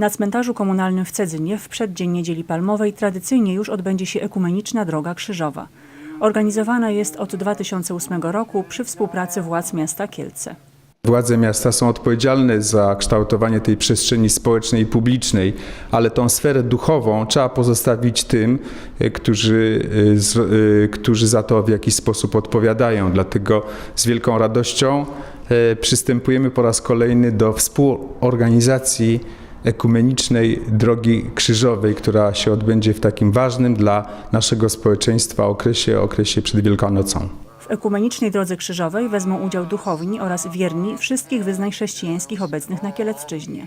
Na cmentarzu komunalnym w Cedzynie w przeddzień Niedzieli Palmowej tradycyjnie już odbędzie się ekumeniczna droga krzyżowa. Organizowana jest od 2008 roku przy współpracy władz miasta Kielce. Władze miasta są odpowiedzialne za kształtowanie tej przestrzeni społecznej i publicznej, ale tą sferę duchową trzeba pozostawić tym, e, którzy, e, e, którzy za to w jakiś sposób odpowiadają. Dlatego z wielką radością przystępujemy po raz kolejny do współorganizacji ekumenicznej drogi krzyżowej, która się odbędzie w takim ważnym dla naszego społeczeństwa okresie, okresie przed Wielkanocą. W ekumenicznej drodze krzyżowej wezmą udział duchowni oraz wierni wszystkich wyznań chrześcijańskich obecnych na Kielecczyźnie.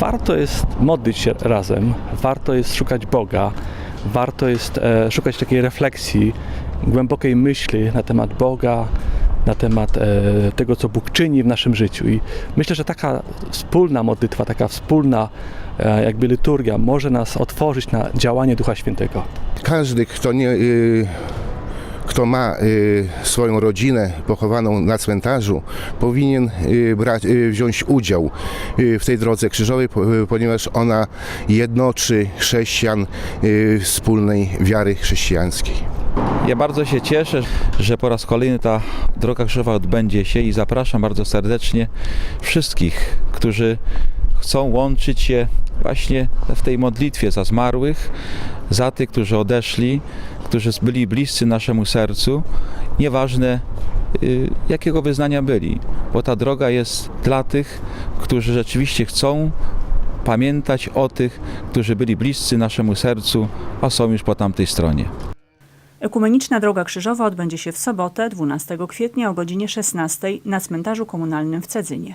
Warto jest modlić się razem, warto jest szukać Boga, warto jest e, szukać takiej refleksji, głębokiej myśli na temat Boga, na temat e, tego, co Bóg czyni w naszym życiu. I myślę, że taka wspólna modlitwa, taka wspólna e, jakby liturgia może nas otworzyć na działanie Ducha Świętego. Każdy, kto nie. y, kto ma y, swoją rodzinę pochowaną na cmentarzu, powinien y, brać, wziąć udział w tej drodze krzyżowej, po- ponieważ ona jednoczy chrześcijan wspólnej wiary chrześcijańskiej. Ja bardzo się cieszę, że po raz kolejny ta droga krzyżowa odbędzie się i zapraszam bardzo serdecznie wszystkich, którzy chcą łączyć się właśnie w tej modlitwie za zmarłych, za tych, którzy odeszli, którzy byli bliscy naszemu sercu, nieważne y, jakiego wyznania byli, bo ta droga jest dla tych, którzy rzeczywiście chcą pamiętać o tych, którzy byli bliscy naszemu sercu, a są już po tamtej stronie. Ekumeniczna droga krzyżowa odbędzie się w sobotę 12 kwietnia o godzinie 16 na cmentarzu komunalnym w Cedzynie.